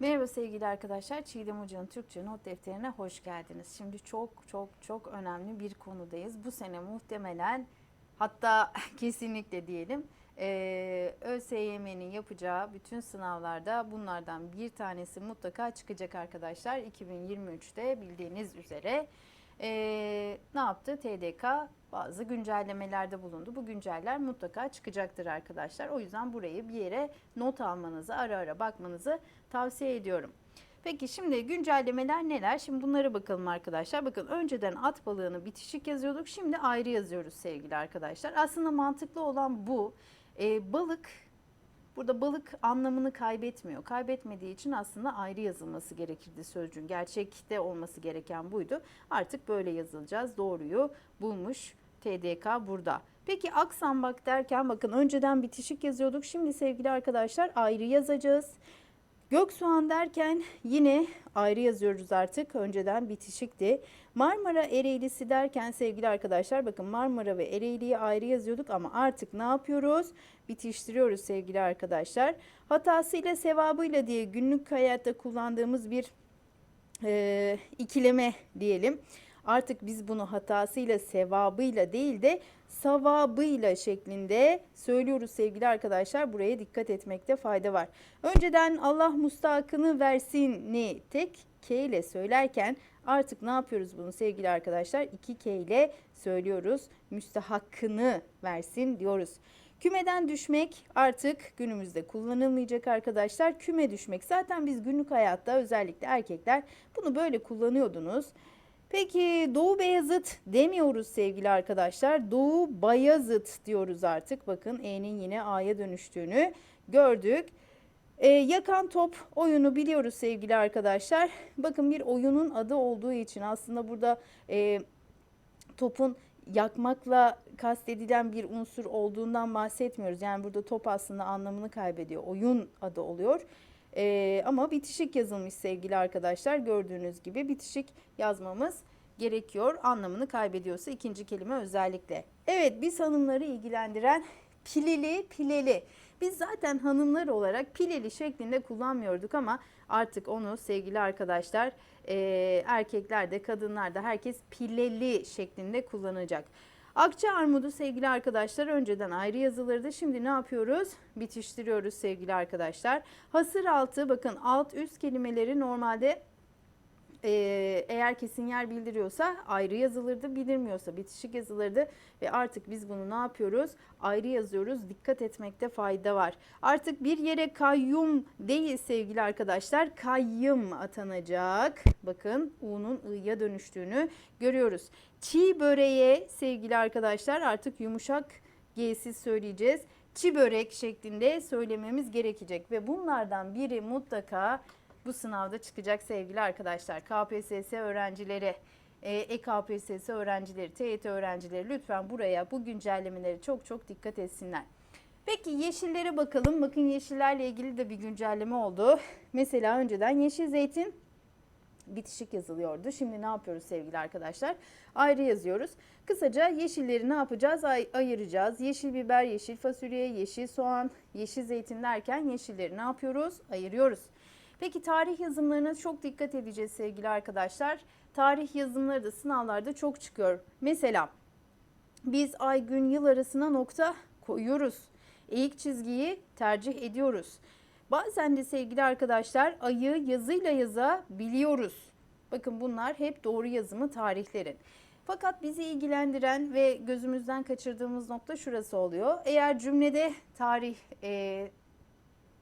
Merhaba sevgili arkadaşlar. Çiğdem Hoca'nın Türkçe not defterine hoş geldiniz. Şimdi çok çok çok önemli bir konudayız. Bu sene muhtemelen hatta kesinlikle diyelim eee ÖSYM'nin yapacağı bütün sınavlarda bunlardan bir tanesi mutlaka çıkacak arkadaşlar. 2023'te bildiğiniz üzere eee, ne yaptı? TDK bazı güncellemelerde bulundu. Bu günceller mutlaka çıkacaktır arkadaşlar. O yüzden burayı bir yere not almanızı, ara ara bakmanızı tavsiye ediyorum. Peki şimdi güncellemeler neler? Şimdi bunlara bakalım arkadaşlar. Bakın önceden at balığını bitişik yazıyorduk. Şimdi ayrı yazıyoruz sevgili arkadaşlar. Aslında mantıklı olan bu. Ee, balık burada balık anlamını kaybetmiyor. Kaybetmediği için aslında ayrı yazılması gerekirdi sözcüğün. Gerçekte olması gereken buydu. Artık böyle yazılacağız. Doğruyu bulmuş TDK burada. Peki aksambak derken bakın önceden bitişik yazıyorduk. Şimdi sevgili arkadaşlar ayrı yazacağız. Göksoğan derken yine ayrı yazıyoruz artık. Önceden bitişikti. Marmara Ereğlisi derken sevgili arkadaşlar bakın Marmara ve Ereğli'yi ayrı yazıyorduk ama artık ne yapıyoruz? Bitiştiriyoruz sevgili arkadaşlar. Hatasıyla sevabıyla diye günlük hayatta kullandığımız bir e, ikileme diyelim. Artık biz bunu hatasıyla, sevabıyla değil de savabıyla şeklinde söylüyoruz sevgili arkadaşlar. Buraya dikkat etmekte fayda var. Önceden Allah mustakını versin ni tek K ile söylerken artık ne yapıyoruz bunu sevgili arkadaşlar? 2 K ile söylüyoruz. Müstahakkını versin diyoruz. Kümeden düşmek artık günümüzde kullanılmayacak arkadaşlar. Küme düşmek zaten biz günlük hayatta özellikle erkekler bunu böyle kullanıyordunuz. Peki Doğu Beyazıt demiyoruz sevgili arkadaşlar. Doğu Bayazıt diyoruz artık. Bakın E'nin yine A'ya dönüştüğünü gördük. Ee, yakan top oyunu biliyoruz sevgili arkadaşlar. Bakın bir oyunun adı olduğu için aslında burada e, topun yakmakla kastedilen bir unsur olduğundan bahsetmiyoruz. Yani burada top aslında anlamını kaybediyor. Oyun adı oluyor. Ee, ama bitişik yazılmış sevgili arkadaşlar. Gördüğünüz gibi bitişik yazmamız gerekiyor. Anlamını kaybediyorsa ikinci kelime özellikle. Evet biz hanımları ilgilendiren pilili pileli. Biz zaten hanımlar olarak pileli şeklinde kullanmıyorduk ama artık onu sevgili arkadaşlar e, erkekler de kadınlar da herkes pileli şeklinde kullanacak. Akça armudu sevgili arkadaşlar önceden ayrı yazılırdı. Şimdi ne yapıyoruz? Bitiştiriyoruz sevgili arkadaşlar. Hasır altı bakın alt üst kelimeleri normalde ee, eğer kesin yer bildiriyorsa ayrı yazılırdı, bildirmiyorsa bitişik yazılırdı ve artık biz bunu ne yapıyoruz? Ayrı yazıyoruz. Dikkat etmekte fayda var. Artık bir yere kayyum değil sevgili arkadaşlar. Kayyım atanacak. Bakın U'nun I'ya dönüştüğünü görüyoruz. Çiğ böreğe sevgili arkadaşlar artık yumuşak G'siz söyleyeceğiz. Çi börek şeklinde söylememiz gerekecek ve bunlardan biri mutlaka bu sınavda çıkacak sevgili arkadaşlar. KPSS öğrencileri, e, EKPSS öğrencileri, TYT öğrencileri lütfen buraya bu güncellemeleri çok çok dikkat etsinler. Peki yeşillere bakalım. Bakın yeşillerle ilgili de bir güncelleme oldu. Mesela önceden yeşil zeytin bitişik yazılıyordu. Şimdi ne yapıyoruz sevgili arkadaşlar? Ayrı yazıyoruz. Kısaca yeşilleri ne yapacağız? Ay- ayıracağız. Yeşil biber, yeşil fasulye, yeşil soğan, yeşil zeytin derken yeşilleri ne yapıyoruz? Ayırıyoruz. Peki tarih yazımlarına çok dikkat edeceğiz sevgili arkadaşlar. Tarih yazımları da sınavlarda çok çıkıyor. Mesela biz ay, gün, yıl arasına nokta koyuyoruz. Eğik çizgiyi tercih ediyoruz. Bazen de sevgili arkadaşlar ayı yazıyla yazabiliyoruz. Bakın bunlar hep doğru yazımı tarihlerin. Fakat bizi ilgilendiren ve gözümüzden kaçırdığımız nokta şurası oluyor. Eğer cümlede tarih e,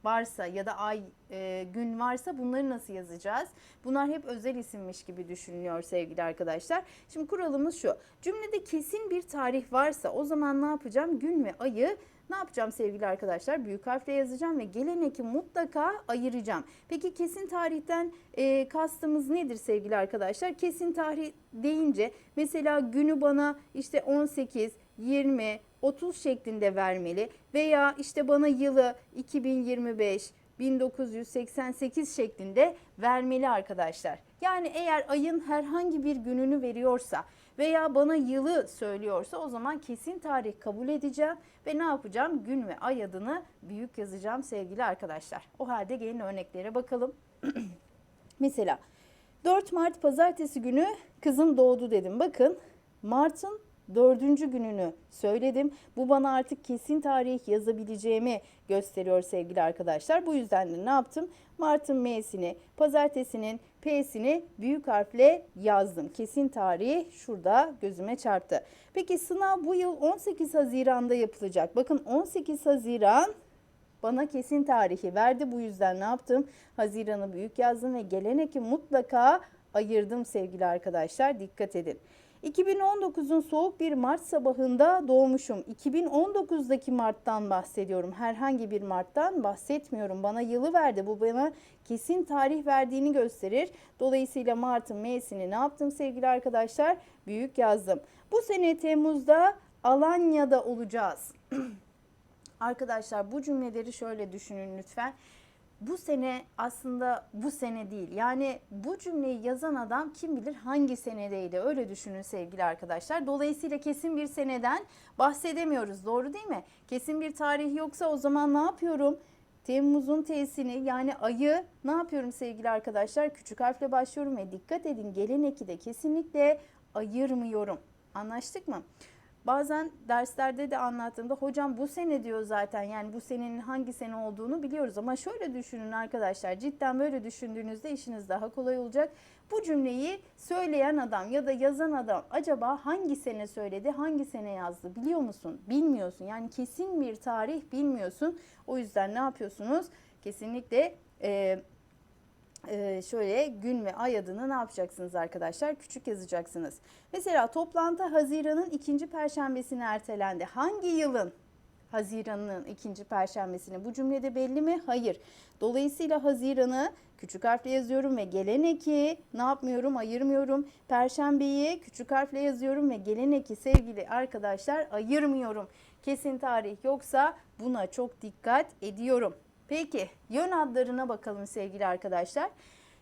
varsa ya da ay e, gün varsa bunları nasıl yazacağız? Bunlar hep özel isimmiş gibi düşünülüyor sevgili arkadaşlar. Şimdi kuralımız şu. Cümlede kesin bir tarih varsa o zaman ne yapacağım? Gün ve ayı ne yapacağım sevgili arkadaşlar? Büyük harfle yazacağım ve gelen eki mutlaka ayıracağım. Peki kesin tarihten e, kastımız nedir sevgili arkadaşlar? Kesin tarih deyince mesela günü bana işte 18, 20, 30 şeklinde vermeli veya işte bana yılı 2025, 1988 şeklinde vermeli arkadaşlar. Yani eğer ayın herhangi bir gününü veriyorsa veya bana yılı söylüyorsa o zaman kesin tarih kabul edeceğim ve ne yapacağım? Gün ve ay adını büyük yazacağım sevgili arkadaşlar. O halde gelin örneklere bakalım. Mesela 4 Mart pazartesi günü kızım doğdu dedim. Bakın Mart'ın dördüncü gününü söyledim. Bu bana artık kesin tarih yazabileceğimi gösteriyor sevgili arkadaşlar. Bu yüzden de ne yaptım? Mart'ın M'sini, pazartesinin P'sini büyük harfle yazdım. Kesin tarihi şurada gözüme çarptı. Peki sınav bu yıl 18 Haziran'da yapılacak. Bakın 18 Haziran bana kesin tarihi verdi. Bu yüzden ne yaptım? Haziran'ı büyük yazdım ve gelen Ekim mutlaka ayırdım sevgili arkadaşlar. Dikkat edin. 2019'un soğuk bir Mart sabahında doğmuşum. 2019'daki Mart'tan bahsediyorum. Herhangi bir Mart'tan bahsetmiyorum. Bana yılı verdi. Bu bana kesin tarih verdiğini gösterir. Dolayısıyla Mart'ın M'sini ne yaptım sevgili arkadaşlar? Büyük yazdım. Bu sene Temmuz'da Alanya'da olacağız. Arkadaşlar bu cümleleri şöyle düşünün lütfen. Bu sene aslında bu sene değil. Yani bu cümleyi yazan adam kim bilir hangi senedeydi öyle düşünün sevgili arkadaşlar. Dolayısıyla kesin bir seneden bahsedemiyoruz doğru değil mi? Kesin bir tarih yoksa o zaman ne yapıyorum? Temmuz'un T'sini yani ayı ne yapıyorum sevgili arkadaşlar? Küçük harfle başlıyorum ve dikkat edin gelen de kesinlikle ayırmıyorum. Anlaştık mı? Bazen derslerde de anlattığımda hocam bu sene diyor zaten yani bu senenin hangi sene olduğunu biliyoruz ama şöyle düşünün arkadaşlar cidden böyle düşündüğünüzde işiniz daha kolay olacak. Bu cümleyi söyleyen adam ya da yazan adam acaba hangi sene söyledi hangi sene yazdı biliyor musun? Bilmiyorsun yani kesin bir tarih bilmiyorsun o yüzden ne yapıyorsunuz? Kesinlikle e, ee, şöyle gün ve ay adını ne yapacaksınız arkadaşlar? Küçük yazacaksınız. Mesela toplantı Haziran'ın ikinci perşembesine ertelendi. Hangi yılın Haziran'ın ikinci perşembesine? Bu cümlede belli mi? Hayır. Dolayısıyla Haziran'ı küçük harfle yazıyorum ve gelen eki ne yapmıyorum? Ayırmıyorum. Perşembeyi küçük harfle yazıyorum ve gelen eki sevgili arkadaşlar ayırmıyorum. Kesin tarih yoksa buna çok dikkat ediyorum. Peki yön adlarına bakalım sevgili arkadaşlar.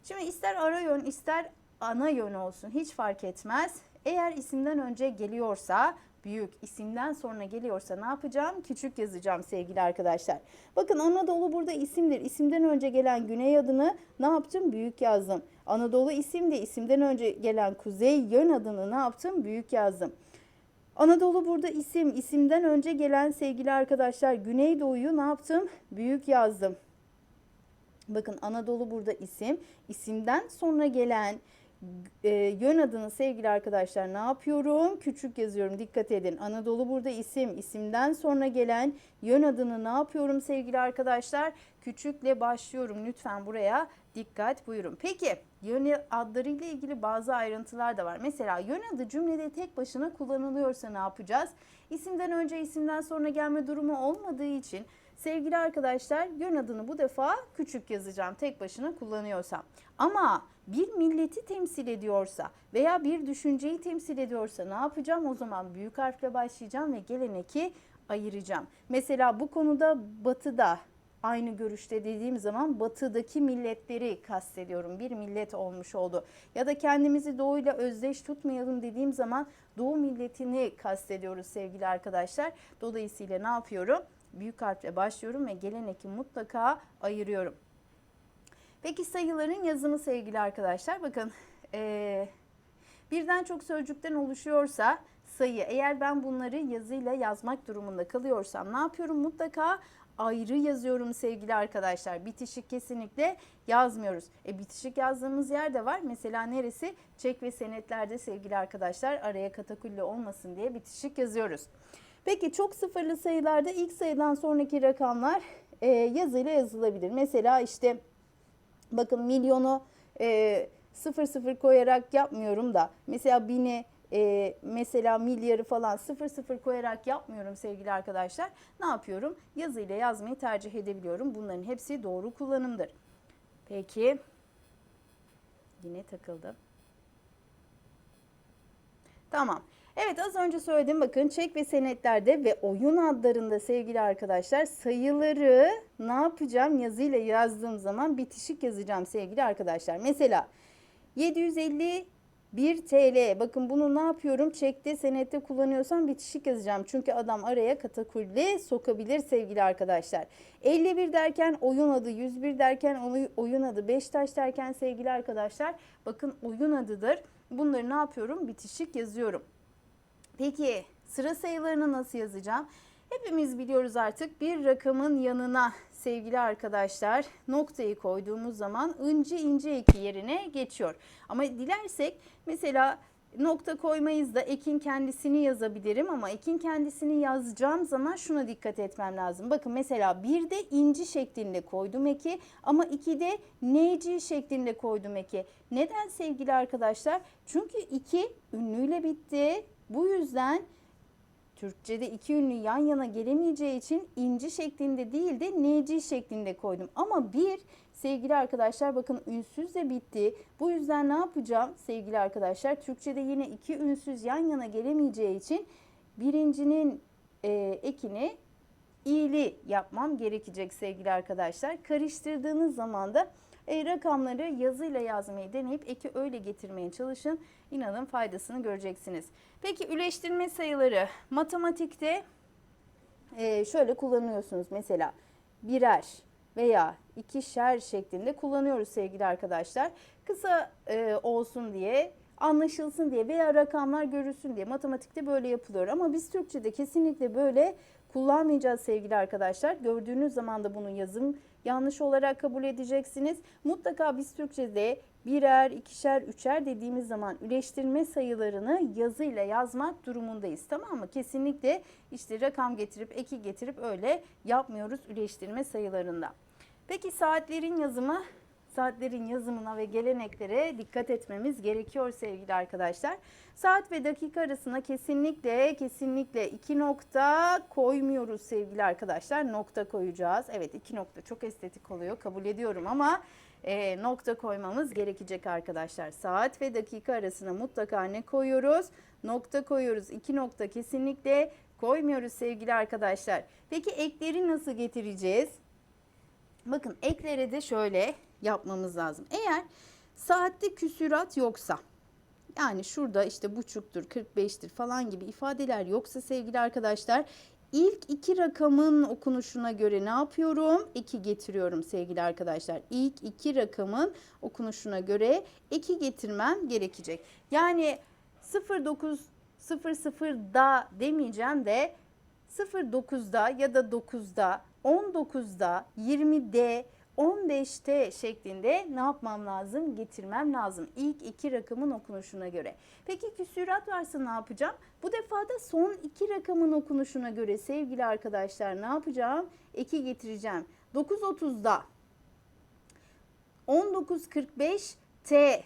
Şimdi ister ara yön ister ana yön olsun hiç fark etmez. Eğer isimden önce geliyorsa büyük, isimden sonra geliyorsa ne yapacağım? Küçük yazacağım sevgili arkadaşlar. Bakın Anadolu burada isimdir. İsimden önce gelen güney adını ne yaptım? Büyük yazdım. Anadolu isimdi. İsimden önce gelen kuzey yön adını ne yaptım? Büyük yazdım. Anadolu burada isim. isimden önce gelen sevgili arkadaşlar Güneydoğu'yu ne yaptım? Büyük yazdım. Bakın Anadolu burada isim. İsimden sonra gelen e, yön adını sevgili arkadaşlar ne yapıyorum? Küçük yazıyorum. Dikkat edin. Anadolu burada isim. İsimden sonra gelen yön adını ne yapıyorum sevgili arkadaşlar? Küçükle başlıyorum. Lütfen buraya dikkat buyurun. Peki yön adları ile ilgili bazı ayrıntılar da var. Mesela yön adı cümlede tek başına kullanılıyorsa ne yapacağız? İsimden önce isimden sonra gelme durumu olmadığı için sevgili arkadaşlar yön adını bu defa küçük yazacağım tek başına kullanıyorsam. Ama bir milleti temsil ediyorsa veya bir düşünceyi temsil ediyorsa ne yapacağım? O zaman büyük harfle başlayacağım ve geleneki ayıracağım. Mesela bu konuda batıda aynı görüşte dediğim zaman batıdaki milletleri kastediyorum. Bir millet olmuş oldu. Ya da kendimizi doğuyla özdeş tutmayalım dediğim zaman doğu milletini kastediyoruz sevgili arkadaşlar. Dolayısıyla ne yapıyorum? Büyük harfle başlıyorum ve gelen eki mutlaka ayırıyorum. Peki sayıların yazımı sevgili arkadaşlar. Bakın ee, birden çok sözcükten oluşuyorsa sayı eğer ben bunları yazıyla yazmak durumunda kalıyorsam ne yapıyorum? Mutlaka ayrı yazıyorum sevgili arkadaşlar. Bitişik kesinlikle yazmıyoruz. E, bitişik yazdığımız yer de var. Mesela neresi? Çek ve senetlerde sevgili arkadaşlar araya katakulli olmasın diye bitişik yazıyoruz. Peki çok sıfırlı sayılarda ilk sayıdan sonraki rakamlar e, yazıyla yazılabilir. Mesela işte bakın milyonu e, sıfır sıfır koyarak yapmıyorum da mesela bini e, mesela milyarı falan sıfır sıfır koyarak yapmıyorum sevgili arkadaşlar. Ne yapıyorum? Yazıyla yazmayı tercih edebiliyorum. Bunların hepsi doğru kullanımdır. Peki. Yine takıldı. Tamam. Evet az önce söyledim bakın çek ve senetlerde ve oyun adlarında sevgili arkadaşlar sayıları ne yapacağım yazıyla yazdığım zaman bitişik yazacağım sevgili arkadaşlar. Mesela 750 1 TL. Bakın bunu ne yapıyorum? Çekte, senette kullanıyorsam bitişik yazacağım. Çünkü adam araya katakulli sokabilir sevgili arkadaşlar. 51 derken oyun adı, 101 derken oy- oyun adı, Beşiktaş derken sevgili arkadaşlar bakın oyun adıdır. Bunları ne yapıyorum? Bitişik yazıyorum. Peki sıra sayılarını nasıl yazacağım? Hepimiz biliyoruz artık bir rakamın yanına sevgili arkadaşlar noktayı koyduğumuz zaman ince ince eki yerine geçiyor. Ama dilersek mesela nokta koymayız da ekin kendisini yazabilirim ama ekin kendisini yazacağım zaman şuna dikkat etmem lazım. Bakın mesela bir de inci şeklinde koydum eki ama iki de neci şeklinde koydum eki. Neden sevgili arkadaşlar? Çünkü iki ünlüyle bitti. Bu yüzden Türkçe'de iki ünlü yan yana gelemeyeceği için inci şeklinde değil de neci şeklinde koydum. Ama bir sevgili arkadaşlar bakın ünsüz de bitti. Bu yüzden ne yapacağım sevgili arkadaşlar? Türkçe'de yine iki ünsüz yan yana gelemeyeceği için birincinin e, ekini iyili yapmam gerekecek sevgili arkadaşlar. Karıştırdığınız zaman da e, rakamları yazıyla yazmayı deneyip eki öyle getirmeye çalışın. İnanın faydasını göreceksiniz. Peki üleştirme sayıları matematikte e, şöyle kullanıyorsunuz. Mesela birer veya ikişer şeklinde kullanıyoruz sevgili arkadaşlar. Kısa e, olsun diye anlaşılsın diye veya rakamlar görülsün diye matematikte böyle yapılıyor. Ama biz Türkçe'de kesinlikle böyle kullanmayacağız sevgili arkadaşlar. Gördüğünüz zaman da bunun yazım yanlış olarak kabul edeceksiniz. Mutlaka biz Türkçe'de birer, ikişer, üçer dediğimiz zaman üleştirme sayılarını yazıyla yazmak durumundayız. Tamam mı? Kesinlikle işte rakam getirip eki getirip öyle yapmıyoruz üleştirme sayılarında. Peki saatlerin yazımı saatlerin yazımına ve geleneklere dikkat etmemiz gerekiyor sevgili arkadaşlar. Saat ve dakika arasına kesinlikle kesinlikle iki nokta koymuyoruz sevgili arkadaşlar. Nokta koyacağız. Evet iki nokta çok estetik oluyor kabul ediyorum ama e, nokta koymamız gerekecek arkadaşlar. Saat ve dakika arasına mutlaka ne koyuyoruz? Nokta koyuyoruz. İki nokta kesinlikle koymuyoruz sevgili arkadaşlar. Peki ekleri nasıl getireceğiz? Bakın eklere de şöyle yapmamız lazım. Eğer saatte küsürat yoksa yani şurada işte buçuktur, 45'tir falan gibi ifadeler yoksa sevgili arkadaşlar ilk iki rakamın okunuşuna göre ne yapıyorum? Eki getiriyorum sevgili arkadaşlar. İlk iki rakamın okunuşuna göre eki getirmem gerekecek. Yani 0900'da demeyeceğim de 09'da ya da 9'da 19'da 20'de 15'te şeklinde ne yapmam lazım? Getirmem lazım. İlk iki rakamın okunuşuna göre. Peki küsürat varsa ne yapacağım? Bu defa da son iki rakamın okunuşuna göre sevgili arkadaşlar ne yapacağım? Eki getireceğim. 9.30'da 19.45 T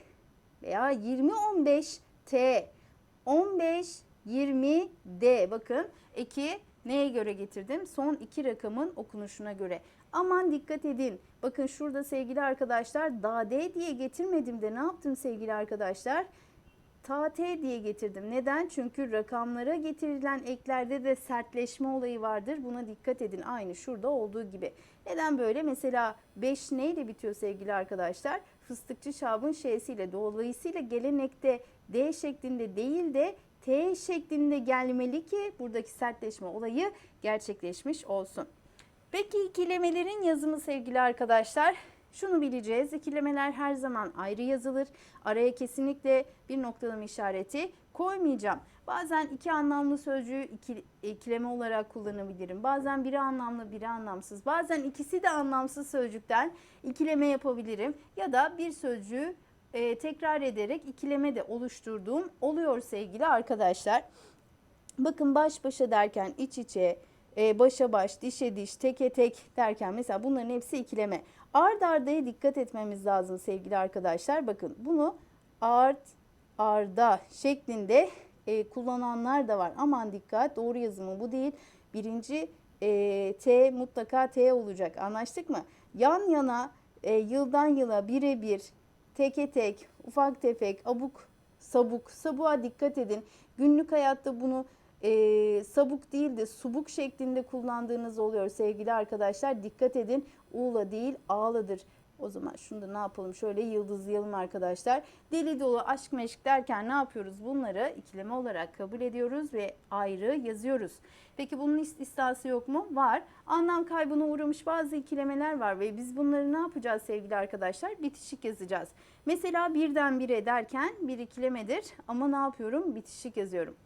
veya 20.15 T 15 20 D bakın eki neye göre getirdim? Son iki rakamın okunuşuna göre. Aman dikkat edin. Bakın şurada sevgili arkadaşlar da D diye getirmedim de ne yaptım sevgili arkadaşlar? Ta T diye getirdim. Neden? Çünkü rakamlara getirilen eklerde de sertleşme olayı vardır. Buna dikkat edin. Aynı şurada olduğu gibi. Neden böyle? Mesela 5 neyle bitiyor sevgili arkadaşlar? Fıstıkçı Şab'ın şeysiyle. Dolayısıyla gelenekte D şeklinde değil de T şeklinde gelmeli ki buradaki sertleşme olayı gerçekleşmiş olsun. Peki ikilemelerin yazımı sevgili arkadaşlar. Şunu bileceğiz. İkilemeler her zaman ayrı yazılır. Araya kesinlikle bir noktalama işareti koymayacağım. Bazen iki anlamlı sözcüğü iki, ikileme olarak kullanabilirim. Bazen biri anlamlı, biri anlamsız. Bazen ikisi de anlamsız sözcükten ikileme yapabilirim. Ya da bir sözcüğü e, tekrar ederek ikileme de oluşturduğum oluyor sevgili arkadaşlar. Bakın baş başa derken iç içe, e, başa baş, dişe diş, teke tek derken mesela bunların hepsi ikileme. Ard ardaya dikkat etmemiz lazım sevgili arkadaşlar. Bakın bunu art arda şeklinde e, kullananlar da var. Aman dikkat doğru yazımı bu değil. Birinci e, T mutlaka T olacak. Anlaştık mı? Yan yana e, yıldan yıla birebir teke tek, ufak tefek, abuk, sabuk, sabuğa dikkat edin. Günlük hayatta bunu e, sabuk değil de subuk şeklinde kullandığınız oluyor sevgili arkadaşlar. Dikkat edin u'la değil a'ladır. O zaman şunu da ne yapalım? Şöyle yıldızlayalım arkadaşlar. Deli dolu aşk meşk derken ne yapıyoruz? Bunları ikileme olarak kabul ediyoruz ve ayrı yazıyoruz. Peki bunun istisnası yok mu? Var. Anlam kaybına uğramış bazı ikilemeler var ve biz bunları ne yapacağız sevgili arkadaşlar? Bitişik yazacağız. Mesela birden bire derken bir ikilemedir ama ne yapıyorum? Bitişik yazıyorum.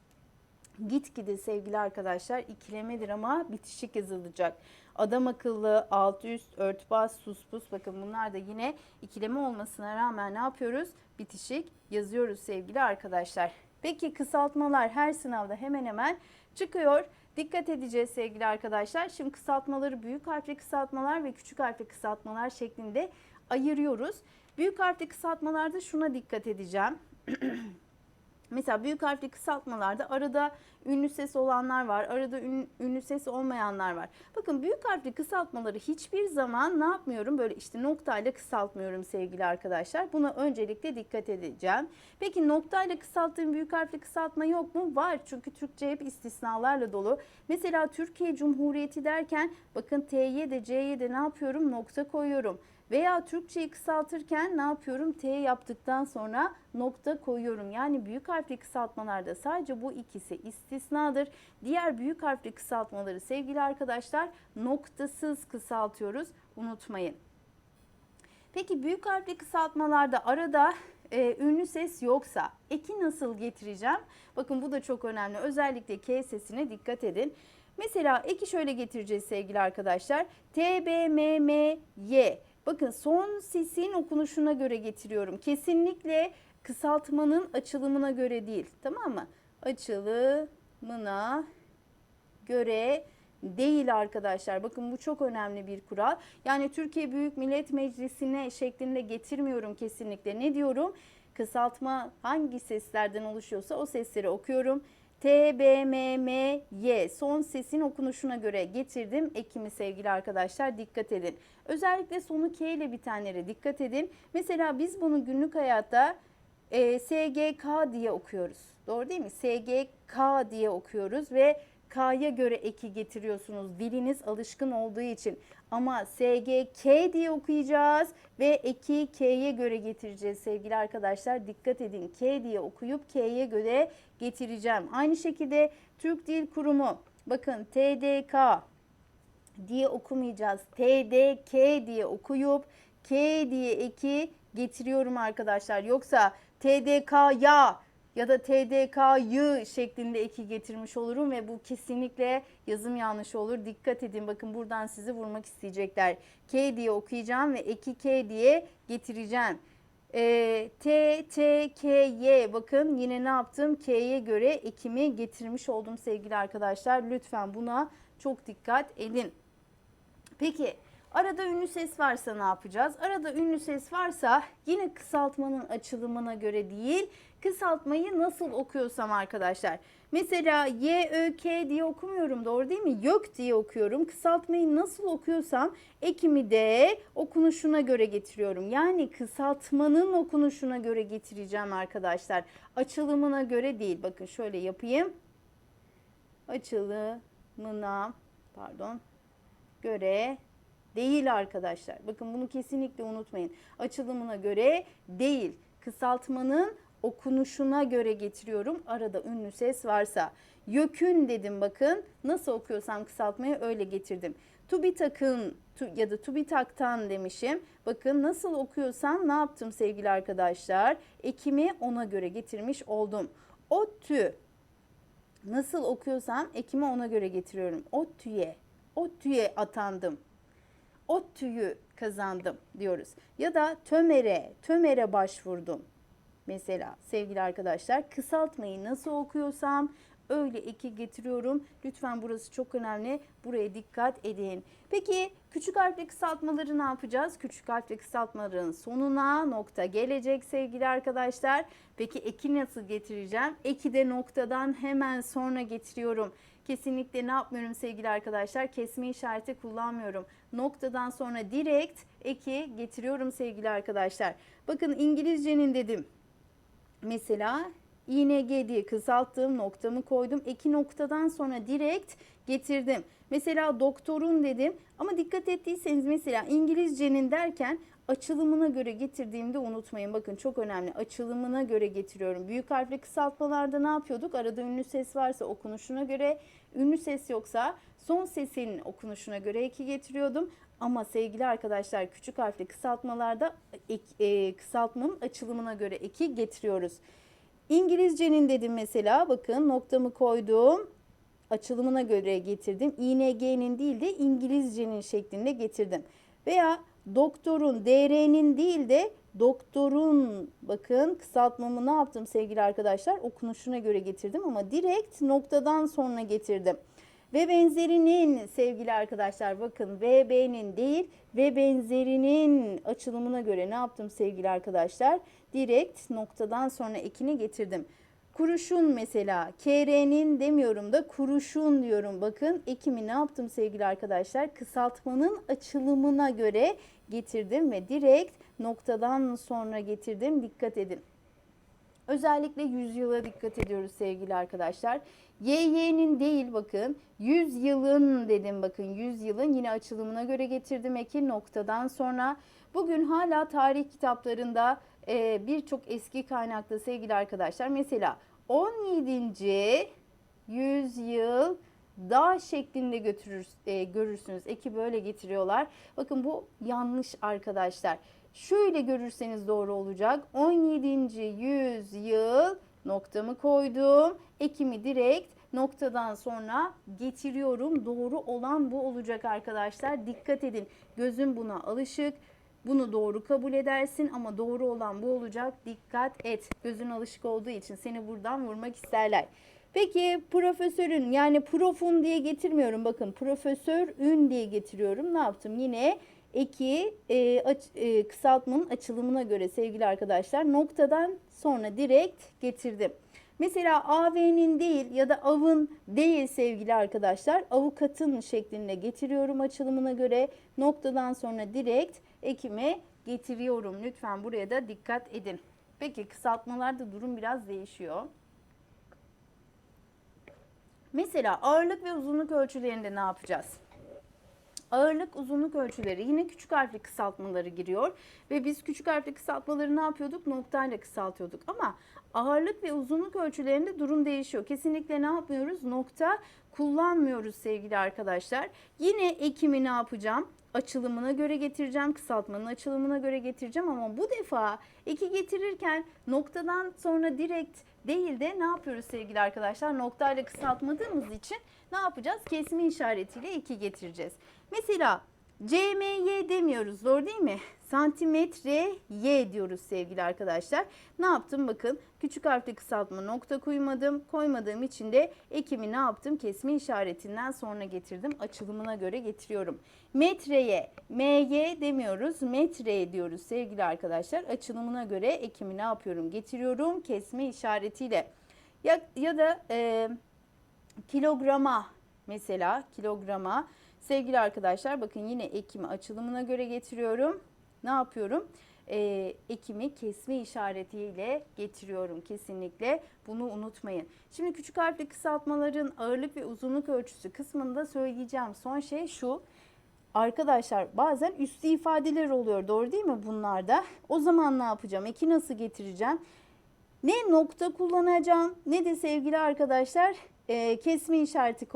Gitgide sevgili arkadaşlar ikilemedir ama bitişik yazılacak. Adam akıllı, alt üst, örtbas, suspus bakın bunlar da yine ikileme olmasına rağmen ne yapıyoruz? Bitişik yazıyoruz sevgili arkadaşlar. Peki kısaltmalar her sınavda hemen hemen çıkıyor. Dikkat edeceğiz sevgili arkadaşlar. Şimdi kısaltmaları büyük harfli kısaltmalar ve küçük harfli kısaltmalar şeklinde ayırıyoruz. Büyük harfli kısaltmalarda şuna dikkat edeceğim. Mesela büyük harfli kısaltmalarda arada ünlü ses olanlar var, arada ünlü ses olmayanlar var. Bakın büyük harfli kısaltmaları hiçbir zaman ne yapmıyorum? Böyle işte noktayla kısaltmıyorum sevgili arkadaşlar. Buna öncelikle dikkat edeceğim. Peki noktayla kısalttığım büyük harfli kısaltma yok mu? Var çünkü Türkçe hep istisnalarla dolu. Mesela Türkiye Cumhuriyeti derken bakın T'ye de C'ye de ne yapıyorum? Nokta koyuyorum. Veya Türkçeyi kısaltırken ne yapıyorum? T yaptıktan sonra nokta koyuyorum. Yani büyük harfli kısaltmalarda sadece bu ikisi istisnadır. Diğer büyük harfli kısaltmaları sevgili arkadaşlar noktasız kısaltıyoruz. Unutmayın. Peki büyük harfli kısaltmalarda arada e, ünlü ses yoksa eki nasıl getireceğim? Bakın bu da çok önemli. Özellikle K sesine dikkat edin. Mesela eki şöyle getireceğiz sevgili arkadaşlar. T, B, M, M, Y. Bakın son sesin okunuşuna göre getiriyorum. Kesinlikle kısaltmanın açılımına göre değil. Tamam mı? Açılımına göre değil arkadaşlar. Bakın bu çok önemli bir kural. Yani Türkiye Büyük Millet Meclisi'ne şeklinde getirmiyorum kesinlikle. Ne diyorum? Kısaltma hangi seslerden oluşuyorsa o sesleri okuyorum. T, B, M, M, Y son sesin okunuşuna göre getirdim. Ekimi sevgili arkadaşlar dikkat edin. Özellikle sonu K ile bitenlere dikkat edin. Mesela biz bunu günlük hayatta e, SGK diye okuyoruz. Doğru değil mi? SGK diye okuyoruz ve K'ya göre eki getiriyorsunuz diliniz alışkın olduğu için. Ama SGK diye okuyacağız ve eki K'ye göre getireceğiz sevgili arkadaşlar. Dikkat edin K diye okuyup K'ye göre getireceğim. Aynı şekilde Türk Dil Kurumu bakın TDK diye okumayacağız. TDK diye okuyup K diye eki getiriyorum arkadaşlar. Yoksa TDK ya ya da TDK'yı şeklinde eki getirmiş olurum ve bu kesinlikle yazım yanlışı olur. Dikkat edin bakın buradan sizi vurmak isteyecekler. K diye okuyacağım ve eki K diye getireceğim. E, T, T, K, Y bakın yine ne yaptım? K'ye göre ekimi getirmiş oldum sevgili arkadaşlar. Lütfen buna çok dikkat edin. Peki arada ünlü ses varsa ne yapacağız? Arada ünlü ses varsa yine kısaltmanın açılımına göre değil kısaltmayı nasıl okuyorsam arkadaşlar. Mesela Y, Ö, K diye okumuyorum doğru değil mi? Yok diye okuyorum. Kısaltmayı nasıl okuyorsam ekimi de okunuşuna göre getiriyorum. Yani kısaltmanın okunuşuna göre getireceğim arkadaşlar. Açılımına göre değil. Bakın şöyle yapayım. Açılımına pardon göre değil arkadaşlar. Bakın bunu kesinlikle unutmayın. Açılımına göre değil. Kısaltmanın okunuşuna göre getiriyorum. Arada ünlü ses varsa. Yökün dedim bakın. Nasıl okuyorsam kısaltmayı öyle getirdim. TÜBİTAK'ın ya da TÜBİTAK'tan demişim. Bakın nasıl okuyorsam ne yaptım sevgili arkadaşlar? Ekimi ona göre getirmiş oldum. ODTÜ nasıl okuyorsam ekimi ona göre getiriyorum. ODTÜ'ye, ODTÜ'ye atandım. ODTÜ'yü kazandım diyoruz. Ya da TÖMER'e, TÖMER'e başvurdum. Mesela sevgili arkadaşlar kısaltmayı nasıl okuyorsam öyle eki getiriyorum. Lütfen burası çok önemli. Buraya dikkat edin. Peki küçük harfli kısaltmaları ne yapacağız? Küçük harfli kısaltmaların sonuna nokta gelecek sevgili arkadaşlar. Peki eki nasıl getireceğim? Eki de noktadan hemen sonra getiriyorum. Kesinlikle ne yapmıyorum sevgili arkadaşlar? Kesme işareti kullanmıyorum. Noktadan sonra direkt eki getiriyorum sevgili arkadaşlar. Bakın İngilizcenin dedim Mesela ING diye kısalttığım noktamı koydum. Eki noktadan sonra direkt getirdim. Mesela doktorun dedim ama dikkat ettiyseniz mesela İngilizcenin derken açılımına göre getirdiğimde unutmayın. Bakın çok önemli. Açılımına göre getiriyorum. Büyük harfli kısaltmalarda ne yapıyorduk? Arada ünlü ses varsa okunuşuna göre, ünlü ses yoksa son sesin okunuşuna göre eki getiriyordum. Ama sevgili arkadaşlar küçük harfli kısaltmalarda ek, e, kısaltmanın açılımına göre eki getiriyoruz. İngilizcenin dedim mesela bakın noktamı koydum. Açılımına göre getirdim. ING'nin değil de İngilizcenin şeklinde getirdim. Veya doktorun DR'nin değil de doktorun bakın kısaltmamı ne yaptım sevgili arkadaşlar okunuşuna göre getirdim ama direkt noktadan sonra getirdim. Ve benzerinin sevgili arkadaşlar bakın VB'nin değil ve benzerinin açılımına göre ne yaptım sevgili arkadaşlar? Direkt noktadan sonra ekini getirdim. Kuruşun mesela KR'nin demiyorum da kuruşun diyorum. Bakın ekimi ne yaptım sevgili arkadaşlar? Kısaltmanın açılımına göre getirdim ve direkt noktadan sonra getirdim. Dikkat edin. Özellikle yüzyıla dikkat ediyoruz sevgili arkadaşlar. YY'nin değil bakın 100 yılın dedim bakın 100 yılın yine açılımına göre getirdim eki noktadan sonra. Bugün hala tarih kitaplarında birçok eski kaynakta sevgili arkadaşlar mesela 17. yüzyıl da şeklinde götürür, e, görürsünüz. Eki böyle getiriyorlar. Bakın bu yanlış arkadaşlar. Şöyle görürseniz doğru olacak. 17. yüzyıl noktamı koydum. Ekimi direkt noktadan sonra getiriyorum. Doğru olan bu olacak arkadaşlar. Dikkat edin. Gözüm buna alışık. Bunu doğru kabul edersin ama doğru olan bu olacak. Dikkat et. Gözün alışık olduğu için seni buradan vurmak isterler. Peki profesörün yani profun diye getirmiyorum. Bakın profesör ün diye getiriyorum. Ne yaptım? Yine eki e, aç, e, kısaltmanın açılımına göre sevgili arkadaşlar noktadan sonra direkt getirdim. Mesela AV'nin değil ya da avın değil sevgili arkadaşlar avukatın şeklinde getiriyorum açılımına göre noktadan sonra direkt ekime getiriyorum. Lütfen buraya da dikkat edin. Peki kısaltmalarda durum biraz değişiyor. Mesela ağırlık ve uzunluk ölçülerinde ne yapacağız? Ağırlık, uzunluk ölçüleri yine küçük harfli kısaltmaları giriyor ve biz küçük harfli kısaltmaları ne yapıyorduk? Noktayla kısaltıyorduk ama ağırlık ve uzunluk ölçülerinde durum değişiyor. Kesinlikle ne yapmıyoruz? Nokta kullanmıyoruz sevgili arkadaşlar. Yine ekimi ne yapacağım? Açılımına göre getireceğim, kısaltmanın açılımına göre getireceğim ama bu defa eki getirirken noktadan sonra direkt değil de ne yapıyoruz sevgili arkadaşlar? Noktayla kısaltmadığımız için ne yapacağız? Kesme işaretiyle eki getireceğiz. Mesela CMY demiyoruz doğru değil mi? Santimetre Y diyoruz sevgili arkadaşlar. Ne yaptım bakın küçük harfli kısaltma nokta koymadım. Koymadığım için de ekimi ne yaptım? Kesme işaretinden sonra getirdim. Açılımına göre getiriyorum. Metreye MY demiyoruz. Metreye diyoruz sevgili arkadaşlar. Açılımına göre ekimi ne yapıyorum? Getiriyorum kesme işaretiyle. Ya, ya da e, kilograma mesela kilograma Sevgili arkadaşlar bakın yine ekimi açılımına göre getiriyorum. Ne yapıyorum? Ee, ekimi kesme işaretiyle getiriyorum kesinlikle. Bunu unutmayın. Şimdi küçük harfli kısaltmaların ağırlık ve uzunluk ölçüsü kısmında söyleyeceğim son şey şu. Arkadaşlar bazen üstü ifadeler oluyor doğru değil mi bunlarda? O zaman ne yapacağım? Eki nasıl getireceğim? Ne nokta kullanacağım ne de sevgili arkadaşlar e, kesme işareti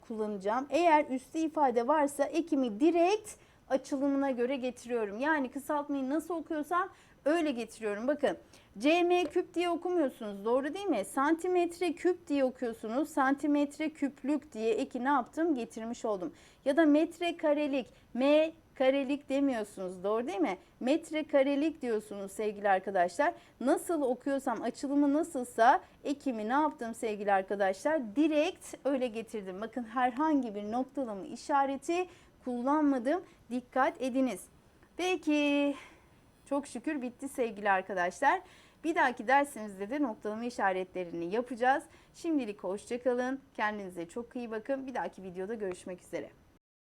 kullanacağım. Eğer üstü ifade varsa ekimi direkt açılımına göre getiriyorum. Yani kısaltmayı nasıl okuyorsam öyle getiriyorum. Bakın cm küp diye okumuyorsunuz doğru değil mi? Santimetre küp diye okuyorsunuz. Santimetre küplük diye eki ne yaptım? Getirmiş oldum. Ya da metre karelik m karelik demiyorsunuz doğru değil mi? Metre karelik diyorsunuz sevgili arkadaşlar. Nasıl okuyorsam açılımı nasılsa ekimi ne yaptım sevgili arkadaşlar? Direkt öyle getirdim. Bakın herhangi bir noktalama işareti kullanmadım. Dikkat ediniz. Peki çok şükür bitti sevgili arkadaşlar. Bir dahaki dersimizde de noktalama işaretlerini yapacağız. Şimdilik hoşçakalın. Kendinize çok iyi bakın. Bir dahaki videoda görüşmek üzere.